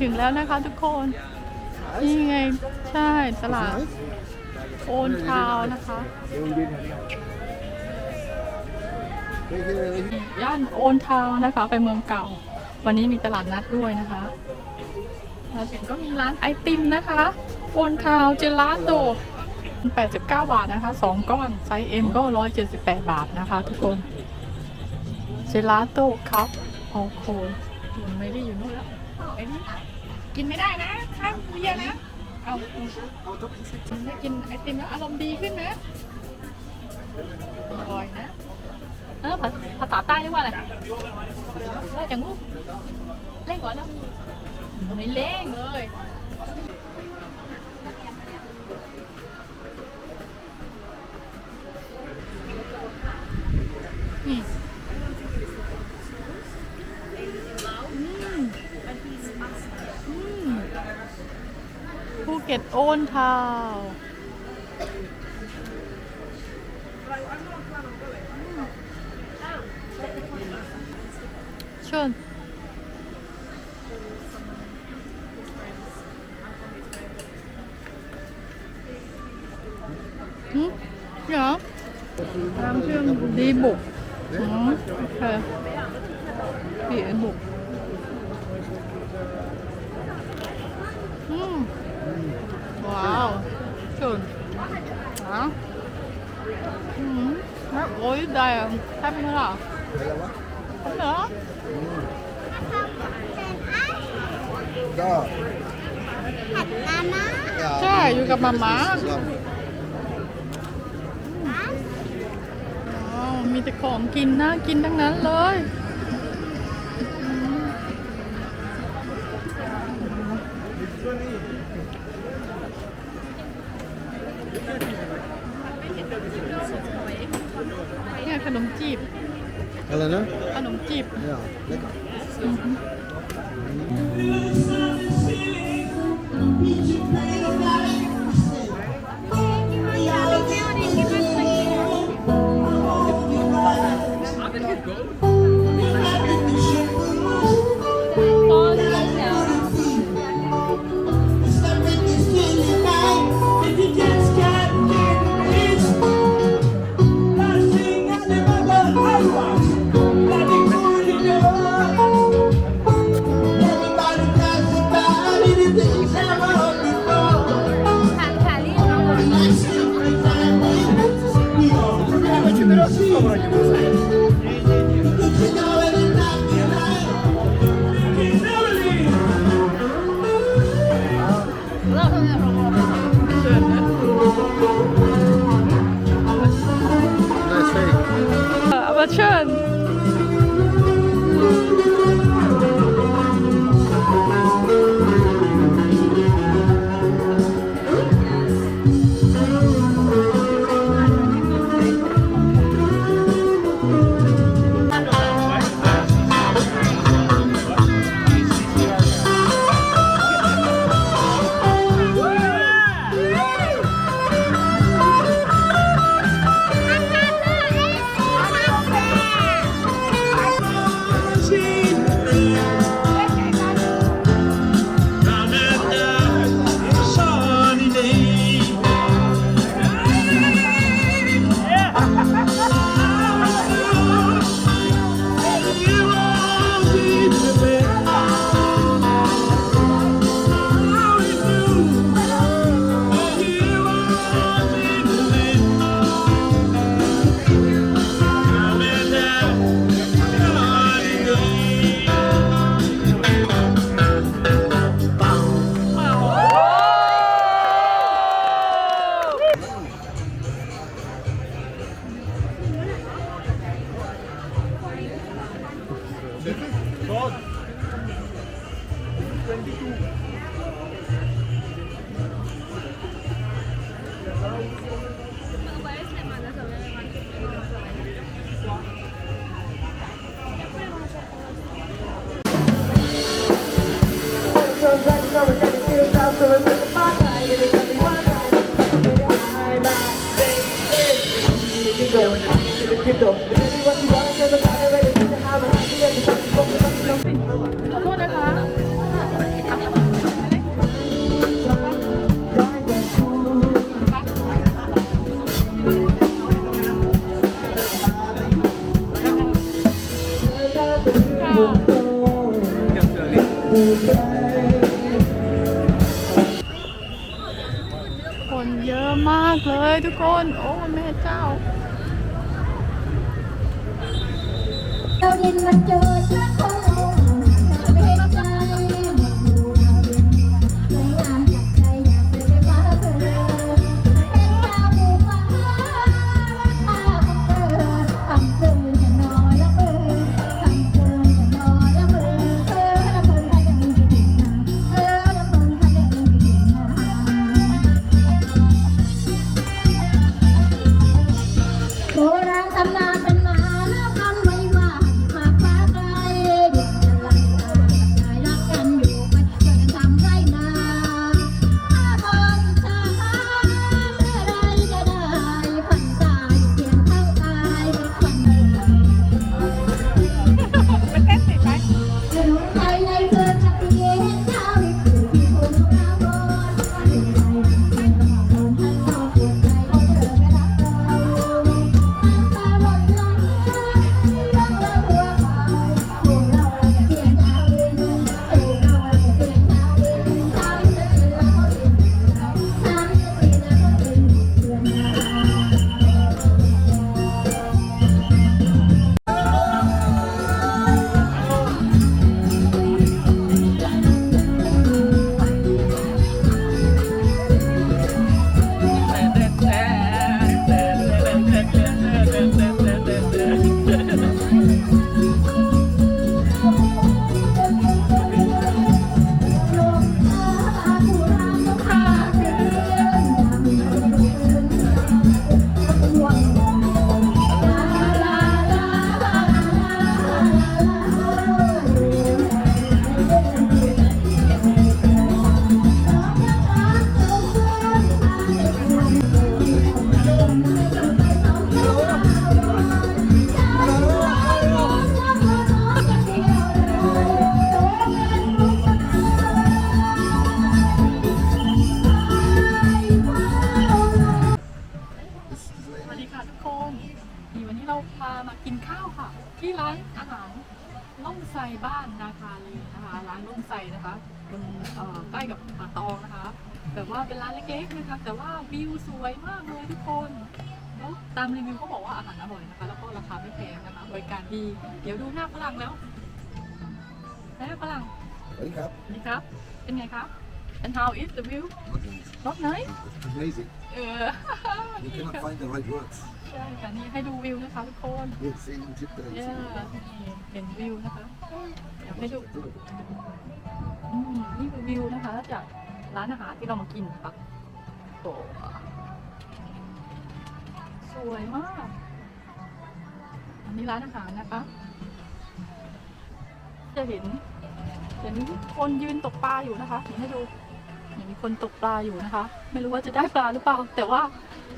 ถึงแล้วนะคะทุกคน นี่ไง ใช่ตลาดโอนทาวนะคะย่านโอนทาวนะคะ ไปเมืองเก่า วันนี้มีตลาดนัดด้วยนะคะแล้วถึงก็มีร้านไอติมนะคะโอนทาวเจลาโต89 บาทนะคะ 2 ก้อน ไซส์ M ก็ 178 บาทนะคะ ทุกคนเจลาโต้ครับโอ้โหไม่ได้อยู่นู่นแล้ว อ้นี่กินไม่ได้นะข้ามเบียร์นะ เอาได้กินไอติมแล้วอารมณ์ดีขึ้นไหมอร่อยนะเออภาษาใต้เรียกว่าอะไรเล่นอย่างงูเล่นก่อนแล้วไม่เล่นเลย นี่อืมอืมภูเก็ตโอนทาวน์เชิญหืมเหรอน้ำเชื่อมดีบุก อ๋อโอเคพี่ไอ้บุกอืมว้าวชน อะอืมแล้วโอ้ยได้อะแทบไม่ละเหรอก็ใช่อยู่กับมาม่ามีแต่ของกินน่ากินทั้งนั้นเลย เนี่ยเ You นี่ cannot ค่ะ find the right words. ใช่ค่ะนี่ให้ดูวิวนะคะทุกคน It's in Egypt. เนี่ยนี่เห็นวิวนะคะอยากให้ดูอืมนี่คือวิวนะคะจากร้านอาหารที่เรามากินค่ะโอ้สวยมาก อันนี้ร้านอาหารนะคะ จะเห็นเห็นคนยืนตกปลาอยู่นะคะเห็นให้ดูเห็นมีคนตกปลาอยู่นะคะ ไม่รู้ว่าจะได้ปลาหรือเปล่า แต่ว่า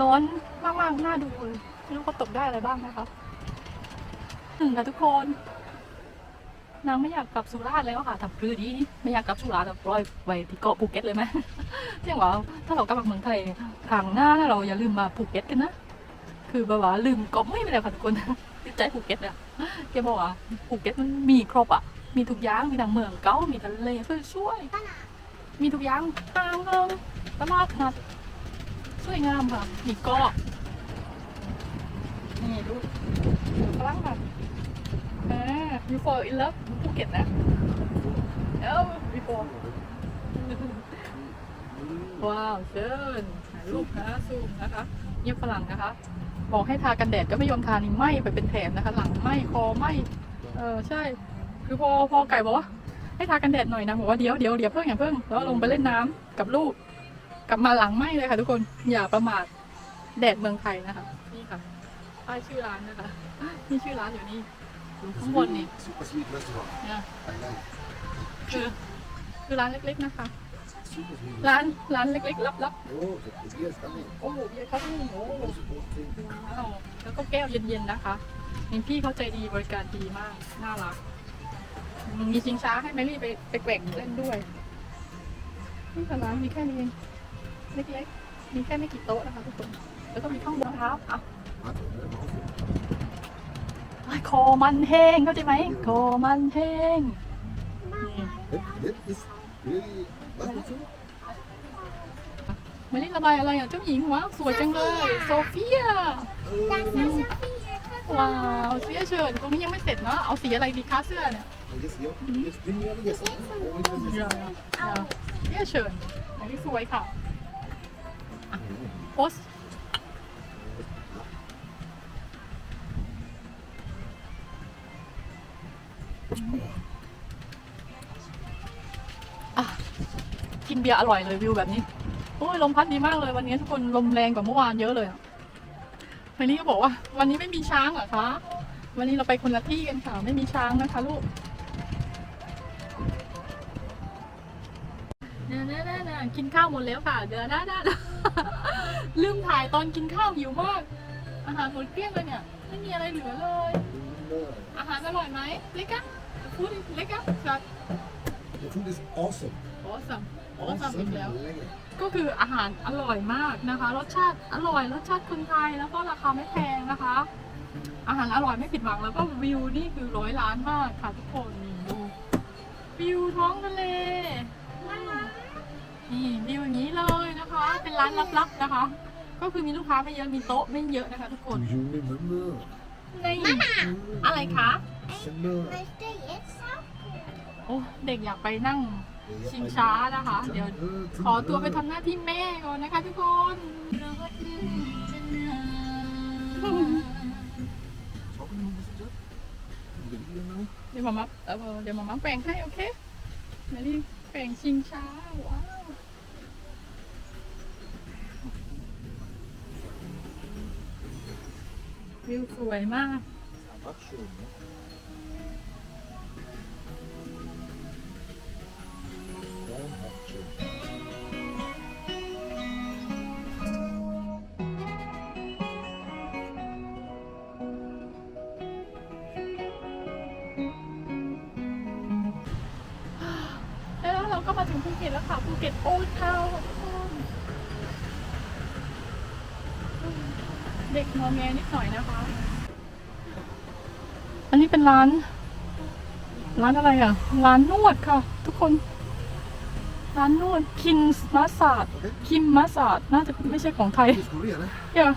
ร้อนมากๆน่าดูเลยไม่รู้เขาตกได้อะไรบ้างนะคะถึงค่ะทุกคนนางไม่อยากกลับสุราษฎร์แล้วค่ะทำคือดีไม่อยากกลับสุราษฎร์แบบร้อยไปที่เกาะภูเก็ตเลยไหมเที่ยงว่าถ้าเรากลับมาเมืองไทยทางหน้าเราอย่าลืมมาภูเก็ตกันนะ คือแบบว่าลืมเกาะไม่ไปแล้วค่ะทุกคนติดใจภูเก็ตอะแกบอกว่าภูเก็ตมันมีครบอะมีทุกอย่าง มีทั้งเมืองเก่ามีทะเลสวยๆมีทุกอย่างทางเอิงตลาดนัด สวยงามค่ะมีเกาะนี่ดูฝรั่งค่ะอ่า you fall in love ภูเก็ตนะเอ้า before ว้าวเชิญถ่ายรูปนะซูมนะคะเยี่ยมฝรั่งนะคะ บอกให้ทากันแดดก็ไม่ยอมทานี่ไหมไปเป็นแถบนะคะ หลังไหมคอไหมเออใช่ คือพอพอไก่บอกว่าให้ทากันแดดหน่อยนะบอกว่าเดี๋ยวเดี๋ยวเดี๋ยวเพิ่งอย่าเพิ่งแล้วลงไปเล่นน้ำกับลูก กลับมาหลังไหมเลยค่ะทุกคนอย่าประมาทแดดเมืองไทยนะคะ นี่ค่ะป้ายชื่อร้านนะคะนี่ชื่อร้านอยู่นี่อยู่ข้างบนนี่ Super sweet restaurant. เนี่ย I like. คือคือร้านเล็กๆนะคะ Super sweet. ร้านร้านเล็กๆลับ Oh, the, beer's coming. ๆโอ้โหเบียร์ครับนี่โอ้โห Most important thing. ว้าวแล้วก็แก้วเย็นๆนะคะนี่พี่เขาใจดีบริการดีมาก น่ารัก มีชิงช้าให้แมรี่ไปไปแกว่งเล่นด้วยนี่ค่ะร้านมีแค่นี้เอง เล็กๆ มีแค่ไม่กี่โต๊ะนะคะทุกคน แล้วก็มีข้างบนครับอะ What? Uh, mouthful. ไอ้คอมันแห้งเข้าใจไหมคอมันแห้งนี่ That, that is really. What is it? มานี่ระบายอะไรอะเจ้าหญิงวะสวยจังเลยโซเฟีย ว้าวเสื้อเชิ้ตตรงนี้ยังไม่เสร็จเนาะเอาสีอะไรดีคะเสื้อเนี่ย And just, you know, just bring me on this. Always on this. เสื้อเชิ้ตอันนี้สวยค่ะอะโพสกินเบียร์อร่อยเลยวิวแบบนี้ โอ้ยลมพัดดีมากเลยวันนี้ทุกคนลมแรงกว่าเมื่อวานเยอะเลยวันนี้ก็บอกว่า วันนี้ไม่มีช้างเหรอคะ วันนี้เราไปคนละที่กันค่ะ ไม่มีช้างนะคะลูกน่าน่าน่ากินข้าวหมดแล้วค่ะ เดี๋ยวน่าน่าน่า ลืมถ่ายตอนกินข้าวหิวมาก อาหารหมดเกลี้ยงเลยเนี่ย ไม่มีอะไรเหลือเลย อาหารอร่อยไหมเล็กอะพูดดิเล็กอะจัด The food is awesome. โอ้สัมโอ้สัม Awesome. อีกแล้ว Like it. ก็คืออาหารอร่อยมากนะคะ รสชาติอร่อย รสชาติคนไทยแล้วก็ราคาไม่แพงนะคะ อาหารอร่อยไม่ผิดหวังแล้วก็วิวนี่คือร้อยล้านมากค่ะทุกคนนี่ดูวิวท้องทะเลนี่วิวอย่างนี้เลยนะคะ เป็นร้านลับๆนะคะ ก็คือมีลูกค้าไม่เยอะมีโต๊ะไม่เยอะนะคะทุกคน Do you remember? ในอะไรคะ December. โอ้เด็กอยากไปนั่ง ชิงช้านะคะ เดี๋ยวขอตัวไปทำหน้าที่แม่ก่อนนะคะทุกคน เดี๋ยวมามาเออเดี๋ยวมามาแปลงให้โอเคมาดิแปลงชิงช้าว้าว วิวสวยมาก นนี้เป็นร้าน ร้านอะไรอะ ร้านนวดค่ะ ทุกคน ร้านนวดคินมาสาดคิมมาสาดน่าจะไม่ใช่ของไทย It's Korean, eh? เดี๋ยว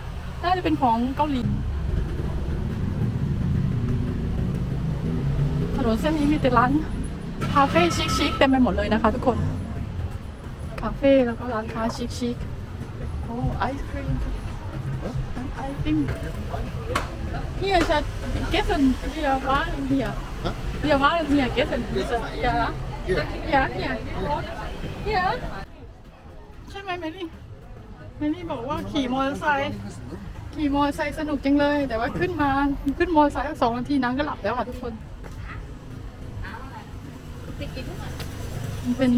น่าจะเป็นของเกาหลี ถนนเส้นนี้มีแต่ร้าน คาเฟ่ชิคๆเต็มไปหมดเลยนะคะทุกคน คาเฟ่แล้วก็ร้านค้าชิคๆโอ้ไอศครีมร้า นไอติมเฮียจะเกสันเฮียว่าเฮีย Huh? เฮียว่าเฮียเกสันเฮียเฮีย Here. เฮียเฮียเฮียใช่ไหมเมลี่เมลี่บอกว่าขี่มอเตอร์ไซค์ขี่มอเตอร์ไซค์สนุกจังเลย แต่ว่าขึ้นมาขึ้นมอเตอร์ไซค์สักสองนาทีนางก็หลับแล้วค่ะทุกคนมันเป็น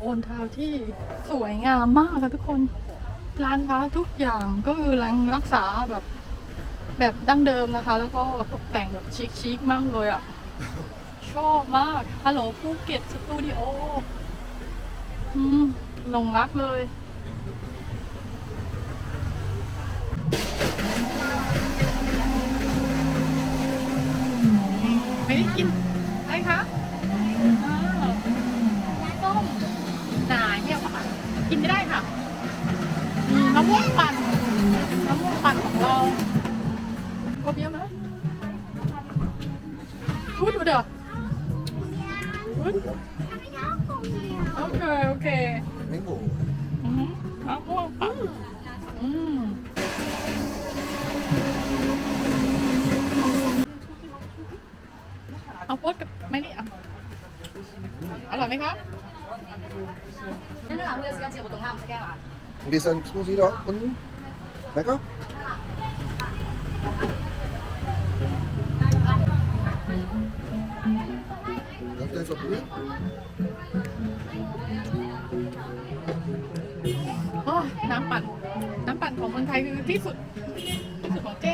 โอนทาวน์ที่สวยงามมากค่ะทุกคนร้านค้าทุกอย่างก็คือรังรักษาแบบ แบบดั้งเดิมนะคะ แล้วก็ตกแต่งแบบชิคๆมากเลยอะ ชอบมาก ฮัลโหลภูเก็ตสตูดิโออืมหลงรักเลยไม่ได้กินอะไรคะอ้าวส้มหนาเนี่ยค่ะ กินไม่ได้ค่ะมีมะม่วงปั่นมะม่วงปั่นของเรา ครบเยอะไหมพูดดูเด้อพูดโอเคโอเค Mango. อือหือมะม่วงปั่นอืมเอาโพดกับไม่นี่อะอร่อยไหมคะ This one smoothie dog. One. โอ้ยน้ำปั่น น้ำปั่นของเมืองไทยคือที่สุด ที่สุดของเจ๊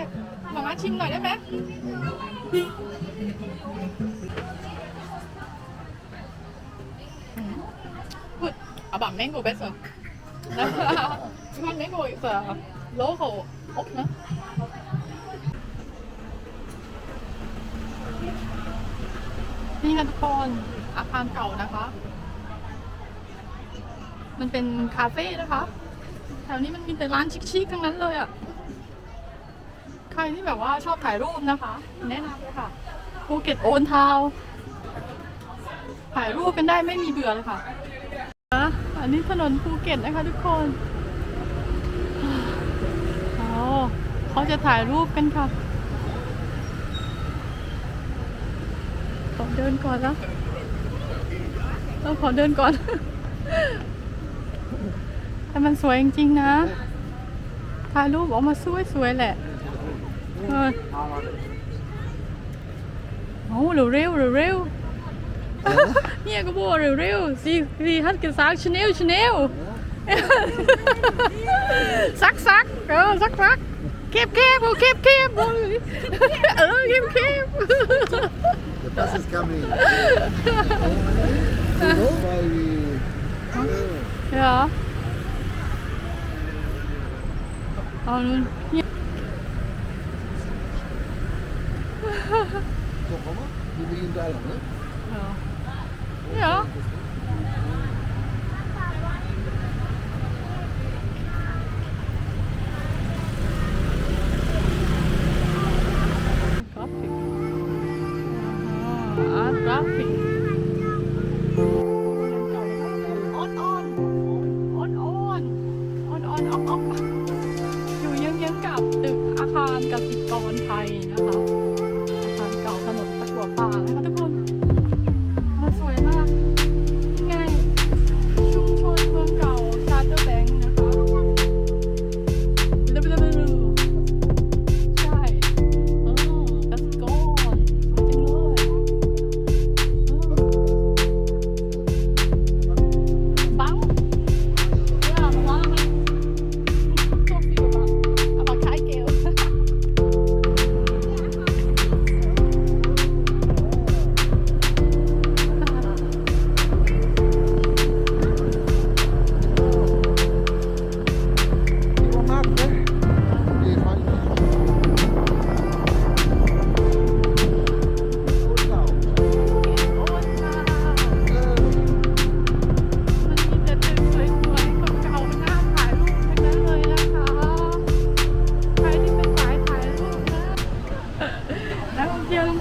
มามาชิมหน่อยได้ไหมพูด about mango better นะ because mango is a local อบนะนี่ค่ะทุกคนอาคารเก่านะคะ มันเป็นคาเฟ่นะคะ แถวนี้มันมีแต่ร้านชิคๆทั้งนั้นเลยอะ่ะ ใครที่แบบว่าชอบถ่ายรูปนะคะ แนะนำเลยค่ะภูเก็ตโอนทาวถ่ายรูปกันได้ไม่มีเบื่อเลยค่ะ อันนี้ถนนภูเก็ตนะคะทุกคนอ๋อเขาจะถ่ายรูปกันค่ะขอเดินก่อนนะ เราขอเดินก่อน แต่มันสวยจริงๆนะถ่ายรูปออกมาสวยๆแหละเออโอ้เร็วเร็วเร็วเร็วๆเนี่ยก็บอกเร็วเร็วๆสิสิฮัทกันซักชาแนลชาแนลซักซักเออซักซักเก็บเก็บโอ้เก็บเก็บโอ้ยเออเก็บเก็บ The bus is coming. Ja. Um, ja. Ja. ja. Traffic. Aha, ah, Traffic.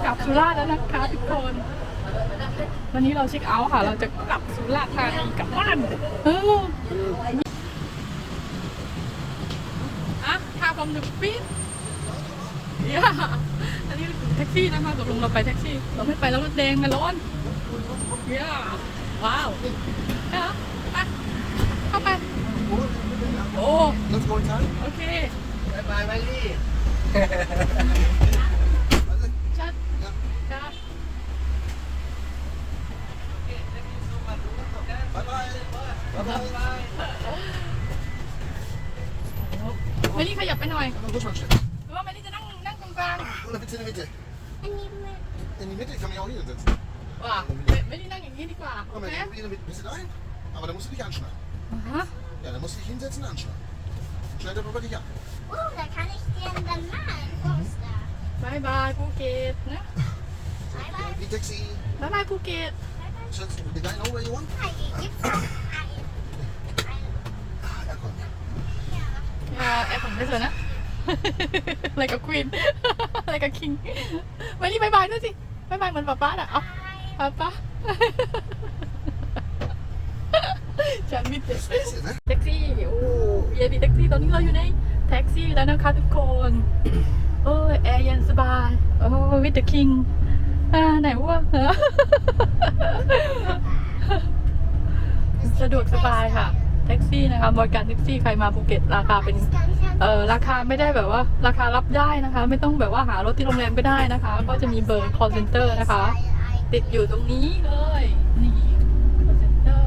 ลับสุราษฎร์แล้วนะคะทุกคนวันนี้เราเช็คเอาท์ค่ะ เราจะกลับสุราษฎร์ธานีกลับบ้านเอออะพาผมถึงปีนย่าอันนี้แท็กซี่นะคะตกลงเราไปแท็กซี่ เราไม่ไปแล้วรถแดงมันร้อนย่าว้าวเอาไปเข้าไป โอ้ Let's go inside. โอเค Bye bye, Miley. ไม่นี่ขยับไปหน่อย Ga maar rustig zitten. หรือว่าไม่นี่จะนั่งนั่งตรงกลาง Wil even in de mitte. In die mitte kan je al hier zitten. ว่ะไม่นี่นั่งอย่างนี้ดีกว่าโอ Komm เค mal, in der Mitte. Bist du rein? Aber dann musst du dich anschnallen. ฮะ Ja, dann musst du dich hinsetzen und anschnallen. Schnell darüber dich an. Oh, da kann ich dir dann malen. Poster. บายบายภูเก็ตนะ Bye bye. Die taxi. บายบายภูเก็ต Schatz, did I know where you want? Hi, gibt's noch แอบผมไม่สวยนะ อะไรกับควีน อะไรกับคิงไม่นี่บายบายด้วยสิบายบายเหมือนป๊าป้าอะเอาป๊าป้าฉันมิดเด็กแท็กซี่โอ้เยบีแท็กซี่ตอนนี้เราอยู่ในแท็กซี่แล้วนะคะทุกคนโอ้ยแอร์เย็นสบายโอ้วิดเดอะคิงอ่าไหนวะสะดวกสบายค่ะ แท็กซี่นะคะบริการแท็กซี่ใครมาภูเก็ตราคาเป็นเออราคาไม่ได้แบบว่าราคารับได้นะคะ ไม่ต้องแบบว่าหารถที่โรงแรมก็ได้นะคะ ก็จะมีเบอร์ call center นะคะ ติดอยู่ตรงนี้เลยนี่ call center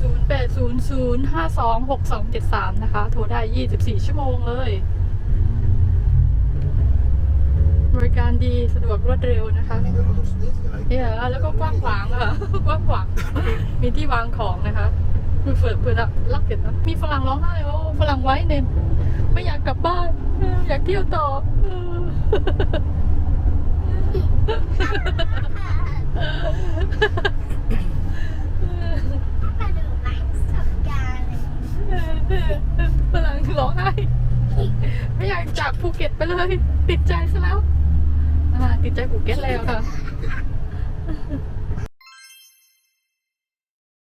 0 8 0 0 5 2 6 2 7 3 นะคะ โทรได้ 24 ชั่วโมงเลย บริการดีสะดวกรวดเร็วนะคะเนี่ยแล้วก็กว้างขวางค่ะกว้างขวางมีที่วางของนะคะ เผื่อเผื่อรักเก็บนะมีฝรั่งร้องไห้โอ้ฝรั่งไว้เน้นไม่อยากกลับบ้าน อยากเที่ยวต่อฝรั่งร้องไห้ไม่อยากจากภูเก็ตไปเลย ติดใจซะแล้วติดใจภูเก็ตแล้วค่ะ